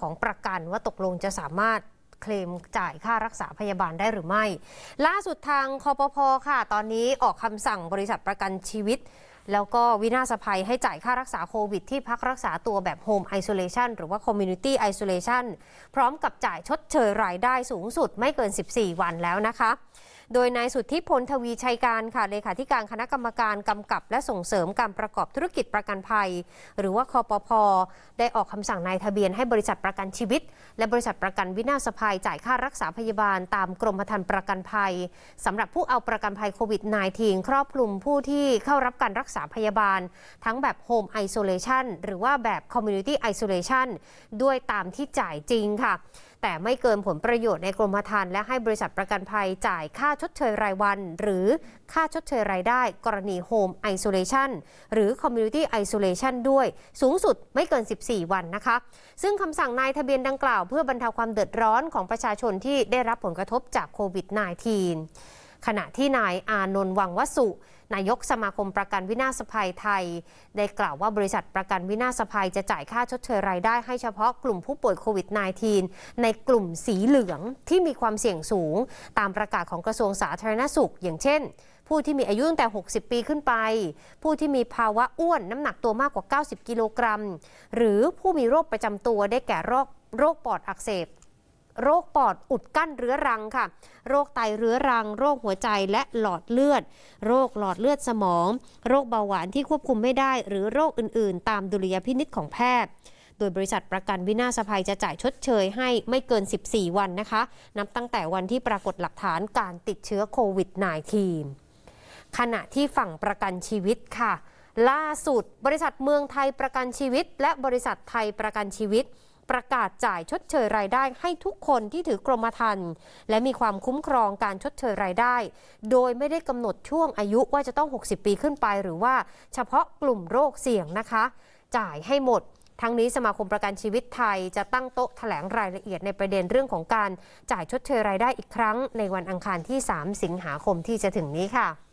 ของประกันว่าตกลงจะสามารถเคลมจ่ายค่ารักษาพยาบาลได้หรือไม่ ล่าสุดทางคอปพค่ะ ตอนนี้ออกคำสั่งบริษัทประกันชีวิต แล้วก็วินาศภัยให้จ่ายค่ารักษาโควิด ที่พักรักษาตัวแบบ Home Isolation หรือว่า Community Isolation พร้อมกับจ่ายชดเชยรายได้สูงสุดไม่เกิน 14 วันแล้วนะคะ โดยนายสุทธิพลทวีชัยการค่ะเลขาธิการคณะกรรมการกำกับ และส่งเสริมการประกอบธุรกิจประกันภัย หรือว่าคอปพได้ออกคำสั่งนายทะเบียนให้บริษัทประกันชีวิต และบริษัทประกันวินาศภัยจ่ายค่ารักษาพยาบาลตามกรมธรรม์ประกันภัยสำหรับผู้เอาประกันภัยโควิด -19 ครอบคลุมผู้ที่เข้ารับการรักษาพยาบาล ทั้งแบบ Home Isolation หรือว่าแบบ Community Isolation ด้วยตามที่จ่ายจริงค่ะแต่ไม่เกินผลประโยชน์ในกรมธรรม์และให้บริษัทประกันภัยจ่ายค่าชดเชยรายวัน หรือค่าชดเชยรายได้ กรณีโฮมไอโซเลชันหรือคอมมูนิตี้ไอโซเลชันด้วย สูงสุดไม่เกิน 14 วันนะคะ ซึ่งคำสั่งนายทะเบียนดังกล่าวเพื่อบรรเทาความเดือดร้อนของประชาชนที่ได้รับผลกระทบจากโควิด -19 ขณะที่นายอานนท์วังวสุนายกสมาคมประกันวินาศภัยไทย ได้กล่าวว่าบริษัทประกันวินาศภัยจะจ่ายค่าชดเชยรายได้ให้เฉพาะกลุ่มผู้ป่วยโควิด -19 ในกลุ่มสีเหลืองที่มีความเสี่ยงสูง ตามประกาศของกระทรวงสาธารณสุข อย่างเช่น ผู้ที่มีอายุตั้งแต่ 60 ปีขึ้นไป ผู้ที่มีภาวะอ้วนน้ำหนักตัวมากกว่า 90 กิโลกรัม หรือผู้มีโรคประจำตัวได้แก่โรคโรคปอดอักเสบ โรคปอดอุดกั้นเรื้อรังค่ะ โรคไตเรื้อรัง โรคหัวใจและหลอดเลือด โรคหลอดเลือดสมอง โรคเบาหวานที่ควบคุมไม่ได้ หรือโรคอื่น ๆ ตามดุลยพินิษของแพทย์โดยบริษัทประกันวินาศภัยจะจ่ายชดเชยให้ไม่เกิน 14 วันนะคะ นับตั้งแต่วันที่ปรากฏหลักฐานการติดเชื้อโควิด -19 ขณะที่ฝั่งประกันชีวิตค่ะ ล่าสุด บริษัทเมืองไทยประกันชีวิต และบริษัทไทยประกันชีวิต ประกาศจ่ายชดเชยรายได้ให้ทุกคนที่ถือกรมธรรม์และมีความคุ้มครองการชดเชยรายได้ โดยไม่ได้กำหนดช่วงอายุว่าจะต้อง 60 ปีขึ้นไป หรือว่าเฉพาะกลุ่มโรคเสี่ยงนะคะ จ่ายให้หมดทั้งนี้สมาคมประกันชีวิตไทยจะตั้งโต๊ะแถลงรายละเอียดในประเด็นเรื่องของการจ่ายชดเชยรายได้อีกครั้ง ในวันอังคารที่ 3 สิงหาคมที่จะถึงนี้ค่ะ